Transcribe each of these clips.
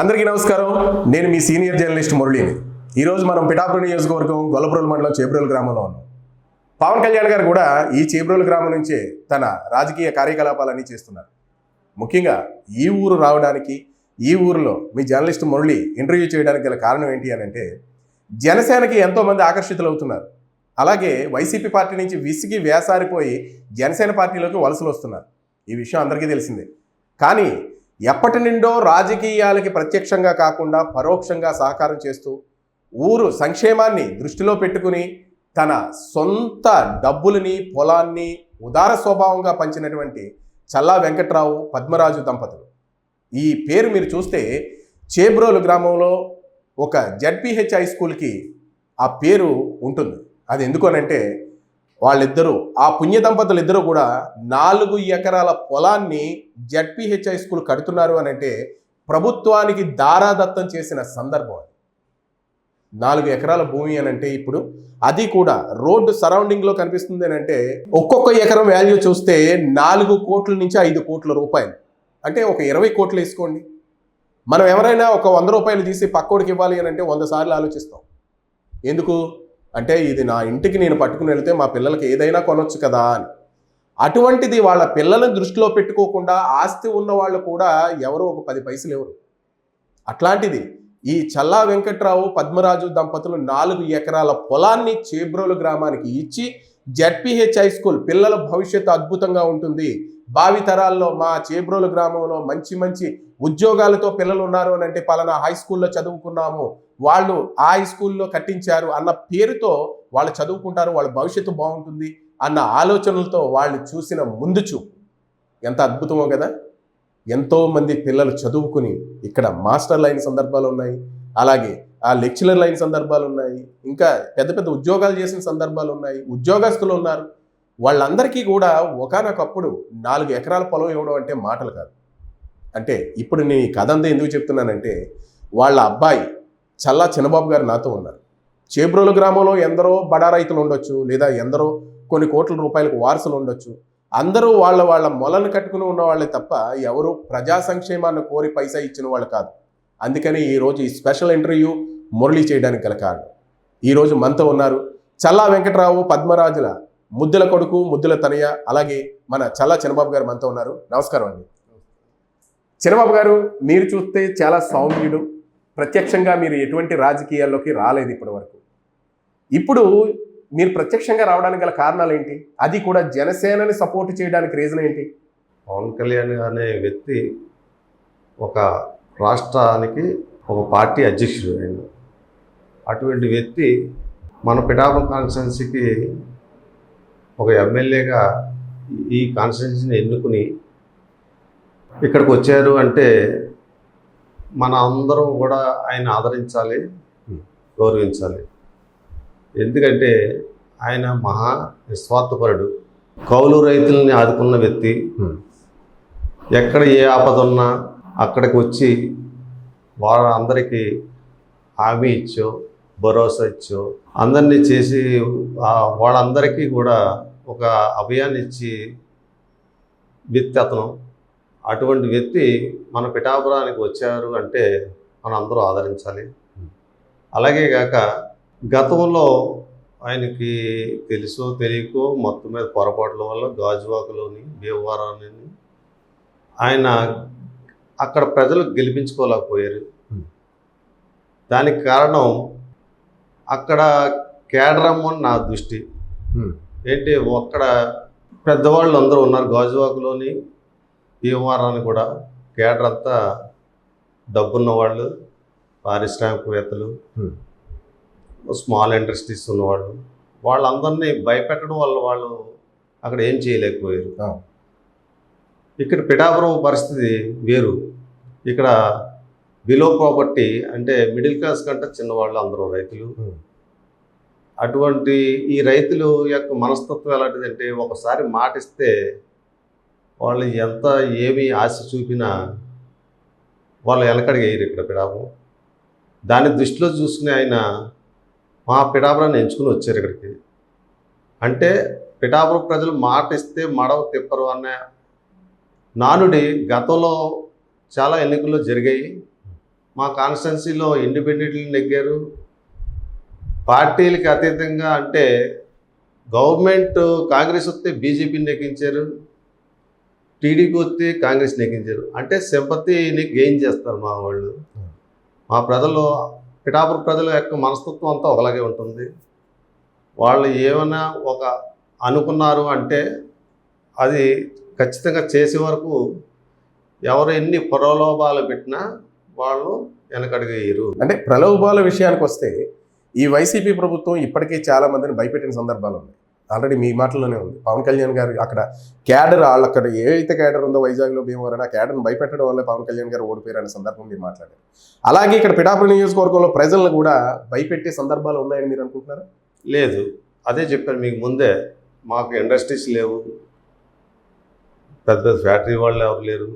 అందరికీ నమస్కారం. నేను మీ సీనియర్ జర్నలిస్ట్ మురళిని. ఈరోజు మనం పిఠాపురం నియోజకవర్గం గొల్లపురం మండలం చేబ్రోలు గ్రామంలో ఉన్నాం. పవన్ కళ్యాణ్ గారు కూడా ఈ చేబ్రోలు గ్రామం నుంచే తన రాజకీయ కార్యకలాపాలన్నీ చేస్తున్నారు. ముఖ్యంగా ఈ ఊరు రావడానికి ఈ ఊరిలో మీ జర్నలిస్ట్ మురళి ఇంటర్వ్యూ చేయడానికి గల కారణం ఏంటి అని అంటే జనసేనకి ఎంతోమంది ఆకర్షితులు అవుతున్నారు. అలాగే వైసీపీ పార్టీ నుంచి విసిగి వేసారిపోయి జనసేన పార్టీలోకి వలసలు వస్తున్నారు. ఈ విషయం అందరికీ తెలిసిందే. కానీ ఎప్పటి నుండో రాజకీయాలకి ప్రత్యక్షంగా కాకుండా పరోక్షంగా సహకారం చేస్తూ ఊరు సంక్షేమాన్ని దృష్టిలో పెట్టుకుని తన సొంత డబ్బులని పొలాన్ని ఉదార స్వభావంగా పంచినటువంటి చల్లా వెంకట్రావు పద్మరాజు దంపతులు. ఈ పేరు మీరు చూస్తే చేబ్రోలు గ్రామంలో ఒక జడ్పిహెచ్ హై స్కూల్కి ఆ పేరు ఉంటుంది. అది ఎందుకనంటే వాళ్ళిద్దరూ ఆ పుణ్య దంపతులు ఇద్దరు కూడా నాలుగు ఎకరాల పొలాన్ని జడ్పిహెచ్ హై స్కూల్ కడుతున్నారు అని అంటే ప్రభుత్వానికి దారాదత్తం చేసిన సందర్భం అది. నాలుగు ఎకరాల భూమి అని అంటే ఇప్పుడు అది కూడా రోడ్డు సరౌండింగ్లో కనిపిస్తుంది అని అంటే ఒక్కొక్క ఎకరం వాల్యూ చూస్తే నాలుగు కోట్ల నుంచి ఐదు కోట్ల రూపాయలు. అంటే ఒక ఇరవై కోట్లు వేసుకోండి. మనం ఎవరైనా ఒక వంద రూపాయలు తీసి పక్కోడికి ఇవ్వాలి అని అంటే వంద సార్లు ఆలోచిస్తాం. ఎందుకు? అంటే ఇది నా ఇంటికి నేను పట్టుకుని వెళ్తే మా పిల్లలకి ఏదైనా కొనొచ్చు కదా అని. అటువంటిది వాళ్ళ పిల్లలను దృష్టిలో పెట్టుకోకుండా ఆస్తి ఉన్న వాళ్ళు కూడా ఎవరో ఒక పది పైసలు ఎవరు? అట్లాంటిది ఈ చల్లా వెంకట్రావు పద్మరాజు దంపతులు నాలుగు ఎకరాల పొలాన్ని చేబ్రోలు గ్రామానికి ఇచ్చి జడ్పిహెచ్ హై స్కూల్ పిల్లల భవిష్యత్తు అద్భుతంగా ఉంటుంది. భావి తరాల్లో మా చేబ్రోలు గ్రామంలో మంచి మంచి ఉద్యోగాలతో పిల్లలు ఉన్నారు అని అంటే పలానా హై స్కూల్లో చదువుకున్నాము. వాళ్ళు ఆ హై స్కూల్లో కట్టించారు అన్న పేరుతో వాళ్ళు చదువుకుంటారు వాళ్ళ భవిష్యత్తు బాగుంటుంది అన్న ఆలోచనలతో వాళ్ళు చూసిన ముందు చూపు ఎంత అద్భుతమో కదా! ఎంతోమంది పిల్లలు చదువుకుని ఇక్కడ మాస్టర్లు అయిన సందర్భాలు ఉన్నాయి అలాగే ఆ లెక్చరర్లు అయిన సందర్భాలు ఉన్నాయి ఇంకా పెద్ద పెద్ద ఉద్యోగాలు చేసిన సందర్భాలు ఉన్నాయి ఉద్యోగస్తులు ఉన్నారు. వాళ్ళందరికీ కూడా ఒకనొకప్పుడు నాలుగు ఎకరాల పొలం ఇవ్వడం అంటే మాటలు కాదు. అంటే ఇప్పుడు నేను ఈ కథ అంతా ఎందుకు చెప్తున్నానంటే వాళ్ళ అబ్బాయి చల్లా చిన్నబాబు గారు నాతో ఉన్నారు. చేబ్రోలు గ్రామంలో ఎందరో బడా రైతులు ఉండొచ్చు లేదా ఎందరో కొన్ని కోట్ల రూపాయలకు వారసులు ఉండొచ్చు. అందరూ వాళ్ళ వాళ్ళ మొలను కట్టుకుని ఉన్న వాళ్ళే తప్ప ఎవరు ప్రజా సంక్షేమాన్ని కోరి పైసా ఇచ్చిన వాళ్ళు కాదు. అందుకని ఈరోజు ఈ స్పెషల్ ఇంటర్వ్యూ మురళి చేయడానికి గల కారణం. ఈరోజు మనతో ఉన్నారు చల్లా వెంకటరావు పద్మరాజుల ముద్దుల కొడుకు ముద్దుల తనయ్య అలాగే మన చల్లా చిన్నబాబు గారు మనతో ఉన్నారు. నమస్కారం అండి. చిన్నబాబు గారు మీరు చూస్తే చాలా సౌమ్యుడు ప్రత్యక్షంగా మీరు ఎటువంటి రాజకీయాల్లోకి రాలేదు ఇప్పటి వరకు ఇప్పుడు మీరు ప్రత్యక్షంగా రావడానికి గల కారణాలు ఏంటి? అది కూడా జనసేనని సపోర్ట్ చేయడానికి రీజన్ ఏంటి? పవన్ కళ్యాణ్ అనే వ్యక్తి ఒక రాష్ట్రానికి ఒక పార్టీ అధ్యక్షుడు ఆయన. అటువంటి వ్యక్తి మన పిఠాపురం కాన్స్టిట్యున్సీకి ఒక ఎమ్మెల్యేగా ఈ కాన్స్టిట్యున్సీని ఎన్నుకుని ఇక్కడికి వచ్చారు అంటే మన అందరం కూడా ఆయన ఆదరించాలి గౌరవించాలి. ఎందుకంటే ఆయన మహా నిస్వార్థపరుడు. కౌలు రైతుల్ని ఆదుకున్న వ్యక్తి. ఎక్కడ ఏ ఆపద ఉన్నా అక్కడికి వచ్చి వాళ్ళందరికీ హామీ ఇచ్చో భరోసా ఇచ్చో అందరినీ చేసి వాళ్ళందరికీ కూడా ఒక అభయాన్ని ఇచ్చి వ్యక్తి అతను. అటువంటి వ్యక్తి మన పిఠాపురానికి వచ్చారు అంటే మనం అందరూ ఆదరించాలి అలాగే కాక గతంలో ఆయనకి తెలుసో తెలియకో మొత్తం మీద పొరపాట్ల వల్ల గాజువాకలోని భీమవరాన్ని ఆయన అక్కడ ప్రజలు గెలిపించుకోలేకపోయారు. దానికి కారణం అక్కడ కేడరమ్మని నా దృష్టి. ఏంటి అక్కడ పెద్దవాళ్ళు అందరూ ఉన్నారు గాజువాకలోని భీమవరాన్ని కూడా కేడర్ అంతా డబ్బున్న వాళ్ళు పారిశ్రామికవేత్తలు Hmm. స్మాల్ ఇండస్ట్రీస్ ఉన్నవాళ్ళు వాళ్ళందరినీ భయపెట్టడం వల్ల వాళ్ళు అక్కడ ఏం చేయలేకపోయారు. ఇక్కడ పిఠాపురం పరిస్థితి వేరు ఇక్కడ బిలో ప్రాపర్టీ అంటే మిడిల్ క్లాస్ కంటే చిన్నవాళ్ళు అందరూ రైతులు Hmm. అటువంటి ఈ రైతులు యొక్క మనస్తత్వం ఎలాంటిదంటే ఒకసారి మాట ఇస్తే వాళ్ళు ఎంత ఏమి ఆశ చూపినా వాళ్ళు ఎలకడిగా వేయరు ఇక్కడ పిడాపురం దాన్ని దృష్టిలో చూసుకుని ఆయన మా పిఠాపురాన్ని ఎంచుకుని వచ్చారు ఇక్కడికి. అంటే పిఠాపురం ప్రజలు మాట ఇస్తే మడవ తిప్పరు అన్న నానుడి గతంలో చాలా ఎన్నికల్లో జరిగాయి. మా కాన్స్టిట్యున్సీలో ఇండిపెండెంట్లు నెగ్గారు. పార్టీలకి అతీతంగా అంటే గవర్నమెంట్ కాంగ్రెస్ వస్తే బీజేపీని నెగ్గించారు. టీడీపీ వస్తే కాంగ్రెస్ నెగ్గించారు. అంటే సింపతిని గెయిన్ చేస్తారు మా వాళ్ళు. మా ప్రజలు పిఠాపుర ప్రజల యొక్క మనస్తత్వం అంతా ఒకలాగే ఉంటుంది. వాళ్ళు ఏమైనా ఒక అనుకున్నారు అంటే అది ఖచ్చితంగా చేసే వరకు ఎవరు ఎన్ని ప్రలోభాలు పెట్టినా వాళ్ళు వెనకడిగేయరు. అంటే ప్రలోభాల విషయానికి వస్తే ఈ వైసీపీ ప్రభుత్వం ఇప్పటికే చాలా మందిని భయపెట్టిన సందర్భాలు ఉన్నాయి. ఆల్రెడీ మీ మాటల్లోనే ఉంది. పవన్ కళ్యాణ్ గారు అక్కడ క్యాడర్ వాళ్ళు అక్కడ ఏదైతే క్యాడర్ ఉందో వైజాగ్లో భీమవరం ఆ క్యాడర్ని భయపెట్టడం వల్ల పవన్ కళ్యాణ్ గారు ఓడిపోయారు అనే సందర్భం మీరు మాట్లాడారు. అలాగే ఇక్కడ పిఠాపురం నియోజకవర్గంలో ప్రజలను కూడా భయపెట్టే సందర్భాలు ఉన్నాయని మీరు అనుకుంటున్నారా? లేదు. అదే చెప్పాను మీకు ముందే. మాకు ఇండస్ట్రీస్ లేవు. పెద్ద పెద్ద ఫ్యాక్టరీ వాళ్ళు ఎవరు లేరు.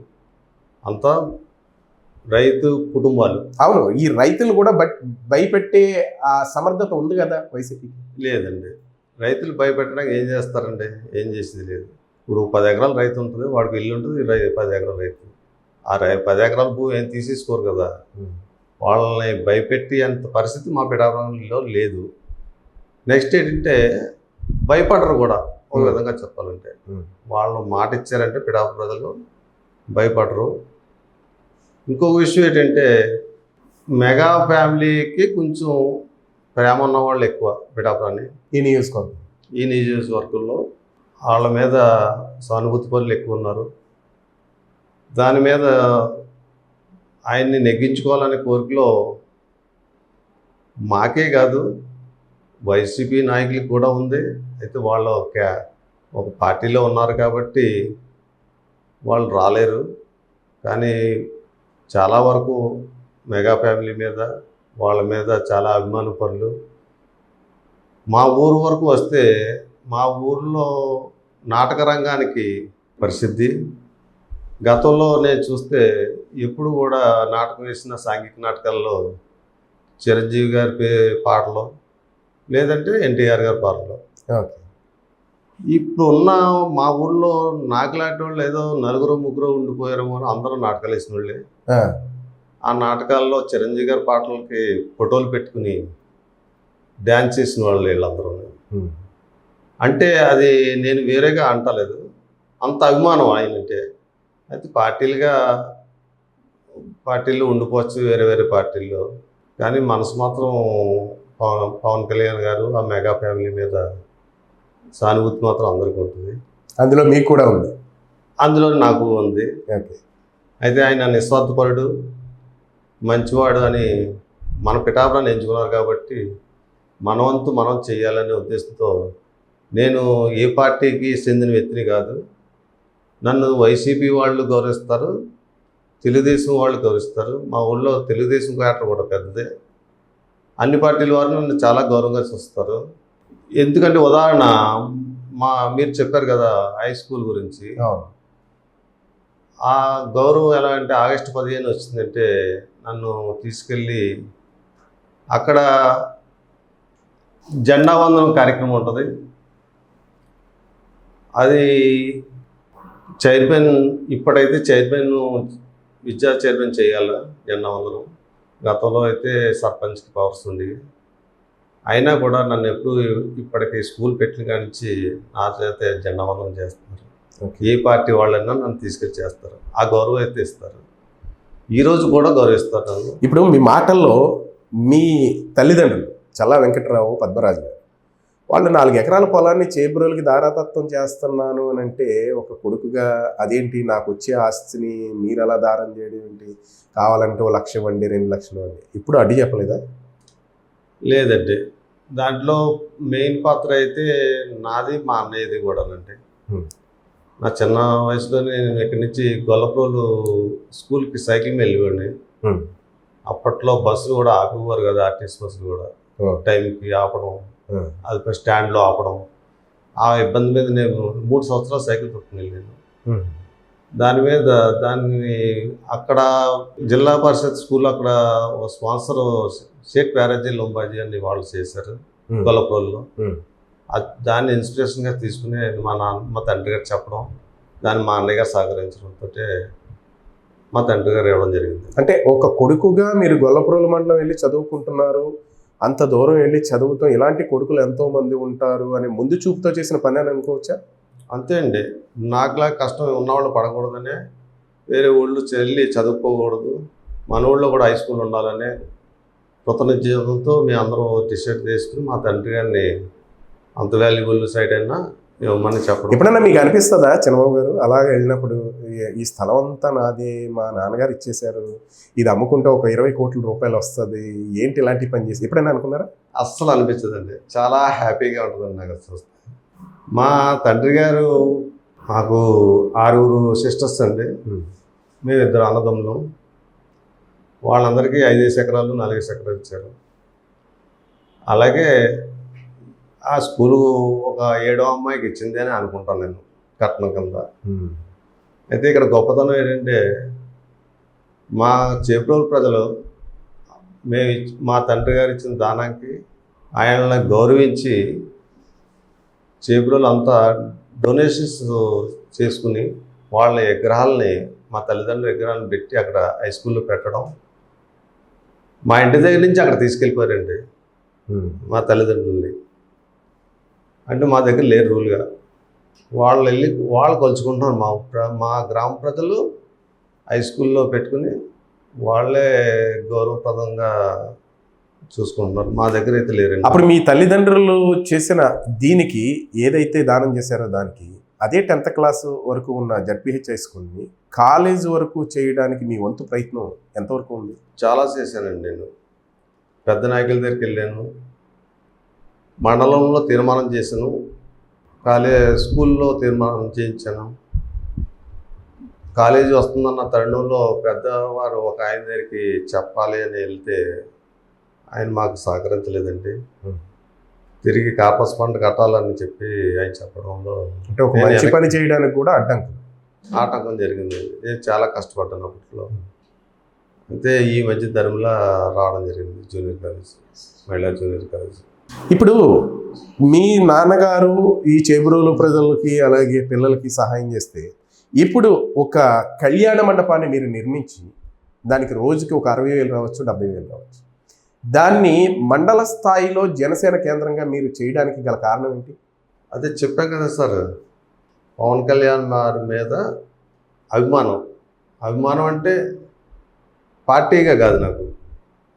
అంతా రైతు కుటుంబాలు. అవును ఈ రైతులు కూడా బట్ భయపెట్టే ఆ సమర్థత ఉంది కదా వైసీపీకి? లేదండి. రైతులు భయపెట్టడానికి ఏం చేస్తారండి? ఏం చేసేది లేదు. ఇప్పుడు పది ఎకరాల రైతు ఉంటుంది వాడికి ఇల్లు ఉంటుంది పది ఎకరాల రైతు. ఆ రై పది ఎకరాల భూ ఏం తీసేసుకోరు కదా? వాళ్ళని భయపెట్టి అంత పరిస్థితి మా పిఠాపురంలో లేదు. నెక్స్ట్ ఏంటంటే భయపడరు కూడా ఒక. విధంగా చెప్పాలంటే. వాళ్ళు మాట ఇచ్చారంటే పిఠాపురం ప్రజలు భయపడరు. ఇంకొక విషయం ఏంటంటే మెగా ఫ్యామిలీకి కొంచెం ప్రేమ ఉన్న వాళ్ళు ఎక్కువ పిఠాపురాన్ని. ఈ నియోజకవర్గం. ఈ నియోజకవర్గంలో వాళ్ళ మీద సానుభూతి పనులు ఎక్కువ ఉన్నారు. దాని మీద ఆయన్ని నెగ్గించుకోవాలనే కోరికలో మాకే కాదు వైసీపీ నాయకులకు కూడా ఉంది. అయితే వాళ్ళు ఒక ఒక పార్టీలో ఉన్నారు కాబట్టి వాళ్ళు రాలేరు. కానీ చాలా వరకు మెగా ఫ్యామిలీ మీద వాళ్ళ మీద చాలా అభిమాన పనులు మా ఊరు వరకు వస్తే మా ఊర్లో నాటక రంగానికి ప్రసిద్ధి గతంలో నేను చూస్తే ఎప్పుడు కూడా నాటకం వేసిన సాంఘిక నాటకాల్లో చిరంజీవి గారి పే పాటలు లేదంటే ఎన్టీఆర్ గారి పాటలు. ఇప్పుడు ఉన్న మా ఊర్లో నాకులాంటి వాళ్ళు ఏదో నలుగురు ముగ్గురు ఉండిపోయారేమో అందరూ నాటకాలు వేసిన వాళ్ళే ఆ, నాటకాల్లో చిరంజీవి గారి పాటలకి ఫోటోలు పెట్టుకుని డ్యాన్స్ చేసిన వాళ్ళు వీళ్ళందరూ. అంటే అది నేను వేరేగా అంటలేదు. అంత అభిమానం ఆయనంటే అయితే పార్టీలుగా పార్టీలు ఉండిపోవచ్చు వేరే వేరే పార్టీల్లో. కానీ మనసు మాత్రం పవన్ పవన్ కళ్యాణ్ గారు ఆ మెగా ఫ్యామిలీ మీద సానుభూతి మాత్రం అందరికీ ఉంటుంది. అందులో మీకు కూడా ఉంది? అందులో నాకు ఉంది. అయితే ఆయన నిస్వార్థపరుడు. మంచివాడు అని మన పిఠాపురాన్ని ఎంచుకున్నారు కాబట్టి మన వంతు మనం చేయాలనే ఉద్దేశంతో నేను ఏ పార్టీకి చెందిన వ్యక్తిని కాదు. నన్ను వైసీపీ వాళ్ళు గౌరవిస్తారు తెలుగుదేశం వాళ్ళు గౌరవిస్తారు. మా ఊళ్ళో తెలుగుదేశం క్యాటర్ కూడా పెద్దదే. అన్ని పార్టీల వారు నన్ను చాలా గౌరవంగా చూస్తారు. ఎందుకంటే ఉదాహరణ మా మీరు చెప్పారు కదా హై స్కూల్ గురించి. ఆ గౌరవం ఎలా అంటే ఆగస్టు పదిహేను వచ్చిందంటే నన్ను తీసుకెళ్ళి అక్కడ జెండా వందనం కార్యక్రమం ఉంటుంది. అది చైర్మన్ ఇప్పుడైతే చైర్మన్ విద్యా చైర్మన్ చేయాల జెండా వందనం గతంలో అయితే సర్పంచ్కి పవర్స్ ఉండేవి అయినా కూడా నన్ను ఎప్పుడు ఇప్పటికి స్కూల్ పెట్టిన కాడి నుంచి నా చేత జెండా వందనం చేస్తున్నారు ఏ పార్టీ వాళ్ళైనా నన్ను తీసుకెళ్ళి చేస్తారు. ఆ గౌరవం అయితే ఇస్తారు. ఈరోజు కూడా గౌరవిస్తారు ఇప్పుడు మీ మాటల్లో మీ తల్లిదండ్రులు చల్లా వెంకట్రావు పద్మరాజు గారు వాళ్ళు నాలుగు ఎకరాల పొలాన్ని చేబ్రోలకి దారాతత్వం చేస్తున్నాను అని అంటే ఒక కొడుకుగా అదేంటి నాకు వచ్చే ఆస్తిని మీరు అలా దారం చేయడం ఏంటి? కావాలంటే ఓ లక్ష ఇవ్వండి రెండు లక్షలు ఇవ్వండి. ఇప్పుడు అడ్డు చెప్పలేదా? లేదండి. దాంట్లో మెయిన్ పాత్ర అయితే నాది మా అన్నయ్యది కూడానండి. నా చిన్న వయసులో నేను ఇక్కడి నుంచి గొల్లప్రోలు స్కూల్కి సైకిల్ Hmm. అప్పట్లో బస్సులు కూడా ఆపేవారు కదా ఆర్టీసీ బస్సులు కూడా. టైంకి ఆపడం. అది స్టాండ్లో ఆపడం ఆ ఇబ్బంది మీద నేను మూడు సంవత్సరాలు సైకిల్ తొక్కుని వెళ్ళాను దాని మీద దాన్ని అక్కడ జిల్లా పరిషత్ స్కూల్ అక్కడ ఒక స్పాన్సర్ షేక్ ప్యారేజీ లొంబాజీ అని వాళ్ళు చేశారు గొల్లప్రోల్లో. అది దాన్ని ఇన్స్పిరేషన్గా తీసుకుని మా నాన్న మా తండ్రి గారు చెప్పడం దాన్ని మా అన్నయ్య గారు సహకరించడంతో మా తండ్రి గారు ఇవ్వడం జరిగింది. అంటే ఒక కొడుకుగా మీరు గొల్లపురం మండలం వెళ్ళి చదువుకుంటున్నారు అంత దూరం వెళ్ళి చదువుతాం ఇలాంటి కొడుకులు ఎంతో మంది ఉంటారు అని ముందు చూపుతో చేసిన పని అని అనుకోవచ్చా? అంతే అండి. నాకులా కష్టం ఉన్నవాళ్ళు పడకూడదనే వేరే ఊళ్ళు వెళ్ళి చదువుకోకూడదు మన ఊళ్ళో కూడా హై స్కూల్ ఉండాలనే కృతనిశ్చయంతో మేము అందరం టీషర్ట్ తీసుకుని మా తండ్రి గారిని అంత వాల్యుబుల్ సైట్ అయినా ఇవ్వమని చెప్పడం. ఎప్పుడన్నా మీకు అనిపిస్తుందా చంద్రబాబు గారు? అలాగ వెళ్ళినప్పుడు ఈ- ఈ స్థలం అంతా నాది మా నాన్నగారు ఇచ్చేశారు ఇది అమ్ముకుంటే ఒక ఇరవై కోట్ల రూపాయలు వస్తుంది ఏంటి ఇలాంటి పని చేసి ఎప్పుడైనా అనుకున్నారా? అస్సలు అనిపించదండి. చాలా హ్యాపీగా ఉంటుందండి నాకు అసలు మా తండ్రి గారు మాకు ఆరుగురు సిస్టర్స్ అండి. మేము. ఇద్దరు అన్నదమ్ములు. వాళ్ళందరికీ ఐదేసి ఎకరాలు నాలుగేసి ఎకరాలు ఇచ్చారు. అలాగే ఆ స్కూలు ఒక ఏడో అమ్మాయికి ఇచ్చింది అని అనుకుంటాను నేను కట్నం కింద. అయితే ఇక్కడ గొప్పతనం ఏంటంటే మా చేపూరు ప్రజలు మేము మా తండ్రి గారు ఇచ్చిన దానానికి ఆయనని గౌరవించి చేపూరులు అంతా డొనేషన్స్ చేసుకుని వాళ్ళ విగ్రహాలని మా తల్లిదండ్రుల విగ్రహాలను పెట్టి అక్కడ హై స్కూల్లో పెట్టడం మా ఇంటి దగ్గర నుంచి అక్కడ తీసుకెళ్ళిపోయారండి మా తల్లిదండ్రుల్ని. అంటే మా దగ్గర లేరు రూల్గా వాళ్ళు వెళ్ళి వాళ్ళు కొలుచుకుంటున్నారు మా ప్ర- మా గ్రామ ప్రజలు హై స్కూల్లో పెట్టుకుని వాళ్ళే గౌరవప్రదంగా చూసుకుంటున్నారు. మా దగ్గర అయితే లేరండి. అప్పుడు మీ తల్లిదండ్రులు చేసిన దీనికి ఏదైతే దానం చేశారో దానికి అదే టెన్త్ క్లాస్ వరకు ఉన్న జడ్పిహెచ్ హై స్కూల్ని కాలేజ్ వరకు చేయడానికి మీ వంతు ప్రయత్నం ఎంతవరకు ఉంది? చాలా చేశానండి నేను. పెద్ద నాయకుల దగ్గరికి వెళ్ళాను. మండలంలో తీర్మానం చేశాను. కాలేజ్ స్కూల్లో తీర్మానం చేయించాను. కాలేజీ వస్తుందన్న తరుణంలో పెద్దవారు ఒక ఆయన దగ్గరికి చెప్పాలి అని వెళ్తే ఆయన మాకు సహకరించలేదండి. తిరిగి కార్పస్ ఫండ్ కట్టాలని చెప్పి ఆయన చెప్పడంలో అంటే ఒక మంచి పని చేయడానికి కూడా అడ్డంకి ఆటంకం జరిగింది. నేను చాలా కష్టపడ్డాను అప్పట్లో. అయితే ఈ మధ్య ధర్మలా రావడం జరిగింది జూనియర్ కాలేజ్ మహిళా జూనియర్ కాలేజ్. ఇప్పుడు మీ నాన్నగారు ఈ చేబురులు ప్రజలకి అలాగే పిల్లలకి సహాయం చేస్తే ఇప్పుడు ఒక కళ్యాణ మండపాన్ని మీరు నిర్మించి దానికి రోజుకి ఒక అరవై వేలు రావచ్చు డెబ్బై వేలు రావచ్చు. దాన్ని మండల స్థాయిలో జనసేన కేంద్రంగా మీరు చేయడానికి గల కారణం ఏంటి? అదే చెప్పాం కదా సార్ పవన్ కళ్యాణ్ గారి మీద అభిమానం. అభిమానం అంటే పార్టీగా కాదు నాకు.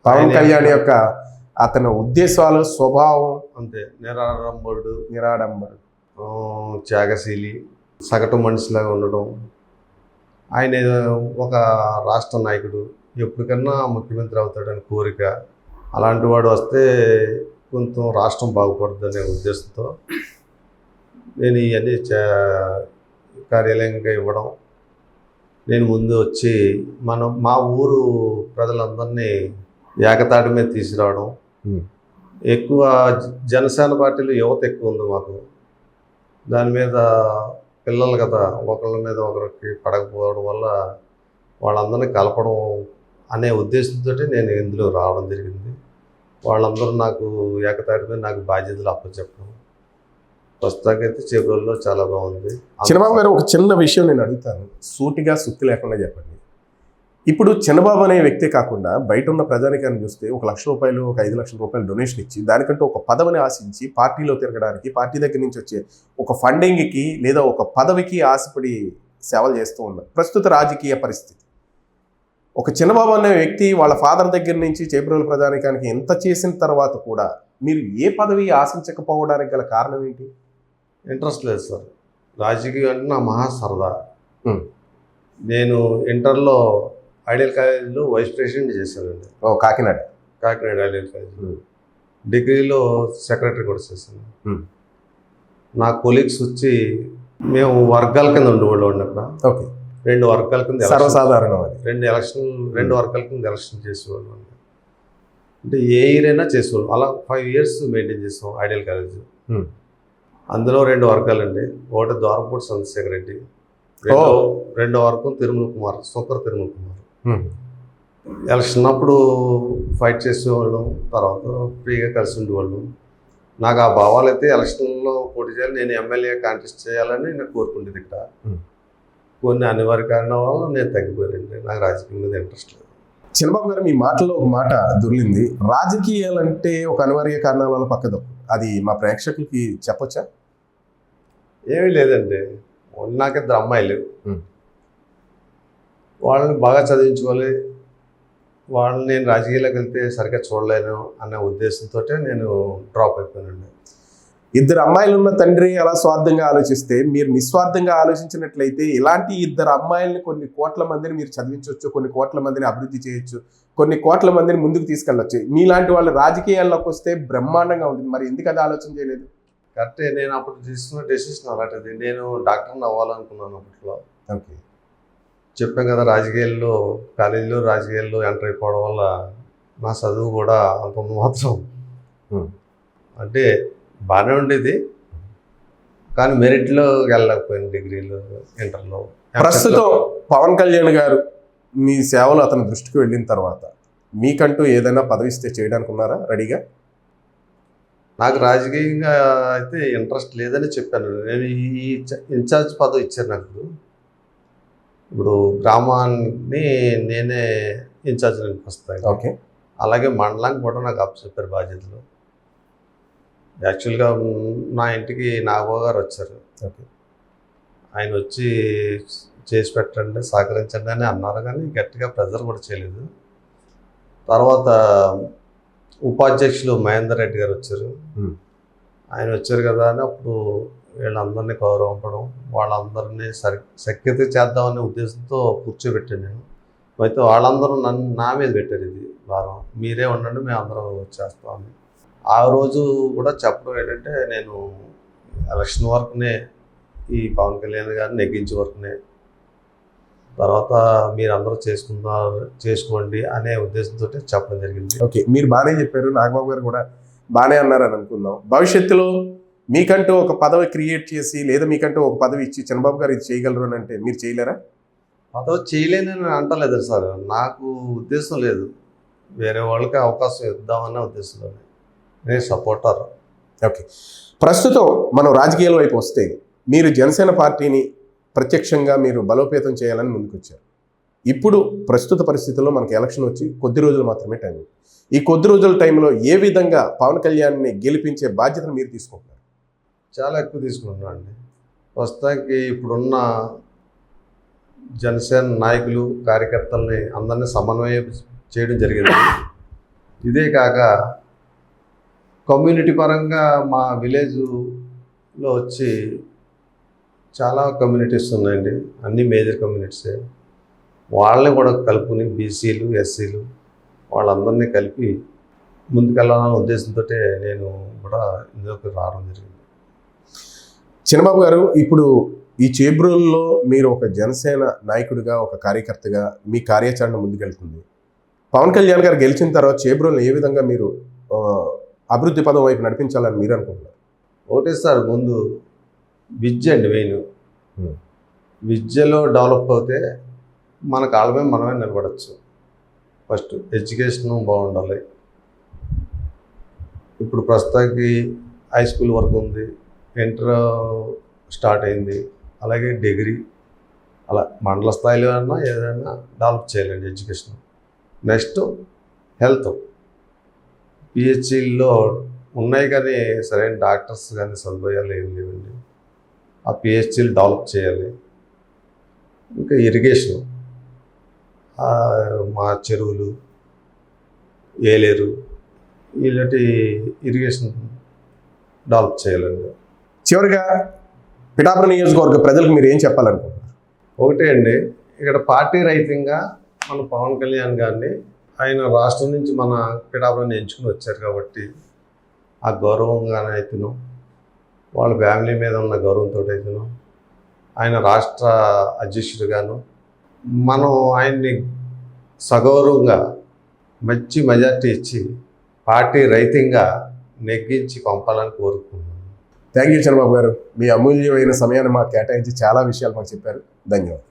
పవన్ కళ్యాణ్ యొక్క అతని ఉద్దేశాలు స్వభావం అంతే. నిరాడంబరుడు. నిరాడంబరం ఆ, త్యాగశీలి సగటు మనిషిలాగా ఉండడం. ఆయన ఒక రాష్ట్ర నాయకుడు. ఎప్పటికన్నా ముఖ్యమంత్రి అవుతాడని కోరిక. అలాంటి వాడు వస్తే కొంచెం రాష్ట్రం బాగుపడుతుందనే ఉద్దేశంతో నేను ఇవన్నీ చా- కార్యాలయంగా ఇవ్వడం. నేను ముందు వచ్చి మనం మా ఊరు ప్రజలందరినీ ఏకతాటి మీద తీసుకురావడం. ఎక్కువ జనసేన పార్టీలో యువత ఎక్కువ ఉంది మాకు. దాని మీద పిల్లలు కదా ఒకళ్ళ మీద ఒకరికి పడకపోవడం వల్ల వాళ్ళందరినీ కలపడం అనే ఉద్దేశంతో నేను ఇందులో రావడం జరిగింది. వాళ్ళందరూ నాకు ఏకతాటి మీద నాకు బాధ్యతలు అప్పచెప్పడం. ప్రస్తుతానికైతే చేపల్లో చాలా బాగుంది. చిన్నబాబు గారు ఒక చిన్న విషయం నేను అడుగుతాను. సూటిగా సుత్తి లేకుండా చెప్పండి. ఇప్పుడు చిన్నబాబు అనే వ్యక్తే కాకుండా బయట ఉన్న ప్రజానికాన్ని చూస్తే ఒక లక్ష రూపాయలు ఒక ఐదు లక్షల రూపాయలు డొనేషన్ ఇచ్చి దానికంటే ఒక పదవిని ఆశించి పార్టీలో తిరగడానికి పార్టీ దగ్గర నుంచి వచ్చే ఒక ఫండింగ్కి లేదా ఒక పదవికి ఆశపడి సేవలు చేస్తూ ఉన్నారు ప్రస్తుత రాజకీయ పరిస్థితి. ఒక చిన్నబాబు అనే వ్యక్తి వాళ్ళ ఫాదర్ దగ్గర నుంచి చేపరోలు ప్రజానికానికి ఎంత చేసిన తర్వాత కూడా మీరు ఏ పదవి ఆశించకపోవడానికి గల కారణం ఏంటి? ఇంట్రెస్ట్ లేదు సార్. రాజకీయం అంటే నా మహా సరదా. నేను ఇంటర్లో ఐడియల్ కాలేజీలో వైస్ ప్రెసిడెంట్ చేశానండి ఓ కాకినాడ. Kakinada ideal college. డిగ్రీలో సెక్రటరీ కూడా చేశాను. నా కొలీగ్స్ వచ్చి మేము వర్గాల కింద ఉండేవాళ్ళు అండి అక్కడ. ఓకే. రెండు వర్గాల కింద సర్వసాధారణం అది. రెండు ఎలక్షన్ రెండు వర్గాల కింద ఎలక్షన్ చేసేవాళ్ళు అండి. అంటే ఏ ఇయర్ అయినా చేసేవాళ్ళం. అలా ఫైవ్ ఇయర్స్ మెయింటైన్ చేసాం ఐడియల్ కాలేజ్. అందులో రెండు వర్గాలండి ఒకటి ద్వారపూడి చంద్రశేఖర్ రెడ్డి రెండో రెండో వర్గం తిరుమల కుమార్ సూకర్ తిరుమల కుమార్. ఎలక్షన్ అప్పుడు ఫైట్ చేసేవాళ్ళం తర్వాత ఫ్రీగా కలిసి ఉండేవాళ్ళం. నాకు ఆ భావాలు అయితే ఎలక్షన్లో పోటీ చేయాలి నేను ఎమ్మెల్యే కాంటెస్ట్ చేయాలని నేను కోరుకుంటుంది ఇక్కడ. కొన్ని అనివార్య కారణాల వల్ల నేను తగ్గిపోయానండి నాకు రాజకీయం మీద ఇంట్రెస్ట్ లేదు. చంద్రబాబు గారు మీ మాటలో ఒక మాట దొర్లింది రాజకీయాలంటే ఒక అనివార్య కారణాల వల్ల పక్కదు. అది మా ప్రేక్షకులకి చెప్పొచ్చా? ఏమీ లేదండి నాకు ఇద్దరు అమ్మాయిలు. వాళ్ళని బాగా చదివించుకోవాలి. వాళ్ళని నేను రాజకీయాలకు వెళ్తే సరిగ్గా చూడలేను అనే ఉద్దేశంతో నేను డ్రాప్ అయిపోయానండి. ఇద్దరు అమ్మాయిలు ఉన్న తండ్రి అలా స్వార్థంగా ఆలోచిస్తే మీరు నిస్వార్థంగా ఆలోచించినట్లయితే ఇలాంటి ఇద్దరు అమ్మాయిల్ని కొన్ని కోట్ల మందిని మీరు చదివించవచ్చు కొన్ని కోట్ల మందిని అభివృద్ధి చేయొచ్చు కొన్ని కోట్ల మందిని ముందుకు తీసుకెళ్ళొచ్చు. మీలాంటి వాళ్ళు రాజకీయాల్లోకి వస్తే బ్రహ్మాండంగా ఉంటుంది. మరి ఎందుకు అది ఆలోచన చేయలేదు? కరెక్టే నేను అప్పుడు తీసుకున్న డెసిషన్ అలాంటిది. నేను డాక్టర్ని అవ్వాలనుకున్నాను అప్పట్లో. ఓకే. చెప్పాం కదా రాజకీయాల్లో కాలేజీలో రాజకీయాల్లో ఎంటర్ అయిపోవడం వల్ల నా చదువు కూడా అంత మాత్రం. అంటే బాగానే ఉండేది. కానీ మెరిట్లో వెళ్ళలేకపోయాను డిగ్రీలో ఇంటర్లో. ప్రస్తుతం పవన్ కళ్యాణ్ గారు మీ సేవలు అతని దృష్టికి వెళ్ళిన తర్వాత మీకంటూ ఏదైనా పదవి ఇస్తే చేయడానికి ఉన్నారా? రెడీగా? నాకు రాజకీయంగా అయితే ఇంట్రెస్ట్ లేదని చెప్పాను. నేను ఈ ఇన్ఛార్జ్ పదవి ఇచ్చారు నాకు. ఇప్పుడు గ్రామాన్ని నేనే ఇన్ఛార్జ్ వస్తాను. ఓకే. అలాగే మండలానికి కూడా నాకు అప్ చెప్పారు బాధ్యతలు. యాక్చువల్గా నా ఇంటికి నాగబాబు గారు వచ్చారు. ఓకే. ఆయన వచ్చి చేసి పెట్టండి సహకరించండి అని అన్నారు కానీ గట్టిగా ప్రెజర్ కూడా చేయలేదు. తర్వాత ఉపాధ్యక్షులు మహేందర్ రెడ్డి గారు వచ్చారు. ఆయన వచ్చారు కదా అని అప్పుడు వీళ్ళందరినీ గౌరవించడం వాళ్ళందరినీ సరి సఖ్యత చేద్దామనే ఉద్దేశంతో కూర్చోబెట్టాను నేను. అయితే వాళ్ళందరూ నన్ను నా మీద పెట్టారు ఇది వారం. మీరే ఉండండి మేము అందరం వచ్చేస్తామని ఆ రోజు కూడా చెప్పడం ఏంటంటే నేను ఎలక్షన్ వరకునే ఈ పవన్ కళ్యాణ్ గారిని నెగ్గించే వరకునే తర్వాత మీరందరూ చేసుకున్నారు చేసుకోండి అనే ఉద్దేశంతో చెప్పడం జరిగింది. ఓకే మీరు బాగానే చెప్పారు. నాగబాబు గారు కూడా బాగానే అన్నారని అనుకుందాం. భవిష్యత్తులో మీకంటూ ఒక పదవి క్రియేట్ చేసి లేదా మీకంటూ ఒక పదవి ఇచ్చి చంద్రబాబు గారు ఇది చేయగలరు అని అంటే మీరు చేయలేరా? పదవి చేయలేనని అంటలేదు సార్. నాకు ఉద్దేశం లేదు. వేరే వాళ్ళకి అవకాశం ఇద్దామనే ఉద్దేశంలో నేను సపోర్టర్. ఓకే. ప్రస్తుతం మనం రాజకీయాల వైపు వస్తే మీరు జనసేన పార్టీని ప్రత్యక్షంగా మీరు బలోపేతం చేయాలని ముందుకొచ్చారు. ఇప్పుడు ప్రస్తుత పరిస్థితుల్లో మనకి ఎలక్షన్ వచ్చి కొద్ది రోజులు మాత్రమే టైం. ఈ కొద్ది రోజుల టైంలో ఏ విధంగా పవన్ కళ్యాణ్ని గెలిపించే బాధ్యతను మీరు తీసుకుంటున్నారు? చాలా ఎక్కువ తీసుకుంటున్నాను అండి ప్రస్తుతానికి ఇప్పుడున్న జనసేన నాయకులు కార్యకర్తల్ని అందరినీ సమన్వయం చేయడం జరిగింది. ఇదే కాక కమ్యూనిటీ పరంగా మా విలేజ్లో వచ్చి చాలా కమ్యూనిటీస్ ఉన్నాయండి. అన్ని మేజర్ కమ్యూనిటీసే. వాళ్ళని కూడా కలుపుని బీసీలు ఎస్సీలు వాళ్ళందరినీ కలిపి ముందుకెళ్ళాలనే ఉద్దేశంతో నేను కూడా ఇందులోకి రావడం జరిగింది. చిన్నబాబు గారు ఇప్పుడు ఈ చేబ్రోల్లో మీరు ఒక జనసేన నాయకుడిగా ఒక కార్యకర్తగా మీ కార్యాచరణ ముందుకెళ్తుంది. పవన్ కళ్యాణ్ గారు గెలిచిన తర్వాత చేబ్రోల్ని ఏ విధంగా మీరు అభివృద్ధి పదం వైపు నడిపించాలని మీరు అనుకుంటున్నారు? ఒకటే సార్ ముందు విద్య అండి మెయిన్. విద్యలో డెవలప్ అవుతే మన మీద మనమే నిలబడచ్చు. ఫస్ట్ ఎడ్యుకేషన్ బాగుండాలి. ఇప్పుడు ప్రస్తుతానికి హై స్కూల్ వరకు ఉంది. ఇంటర్ స్టార్ట్ అయింది. అలాగే డిగ్రీ అలా మండల స్థాయిలో అయినా ఏదైనా డెవలప్ చేయాలండి ఎడ్యుకేషన్. Next health. పిహెచ్సిలో ఉన్నాయి కానీ సరైన డాక్టర్స్ కానీ సదుపాయాలు ఏం లేవండి. ఆ పిహెచ్సిలు డెవలప్ చేయాలి. ఇంకా ఇరిగేషన్. మా చెరువులు ఏలేరు ఇలాంటి ఇరిగేషన్ డెవలప్ చేయాలండి. చివరిగా పిఠాపురం నియోజకవర్గ ప్రజలకు మీరు ఏం చెప్పాలనుకుంటున్నారు? ఒకటే అండి ఇక్కడ పార్టీ రైతంగా మన పవన్ కళ్యాణ్ గారిని ఆయన రాష్ట్రం నుంచి మన పిఠాపురాన్ని ఎంచుకుని వచ్చారు కాబట్టి ఆ గౌరవంగానే అయితేను వాళ్ళ ఫ్యామిలీ మీద ఉన్న గౌరవంతో అయితేను ఆయన రాష్ట్ర అధ్యక్షుడుగాను మనం ఆయన్ని సగౌరవంగా మంచి మెజార్టీ ఇచ్చి పార్టీ రైతంగా నెగ్గించి పంపాలని కోరుకుంటున్నాను థ్యాంక్ యూ చంద్రబాబు గారు. మీ అమూల్యమైన సమయాన్ని మాకు కేటాయించి చాలా విషయాలు మాకు చెప్పారు. ధన్యవాదాలు.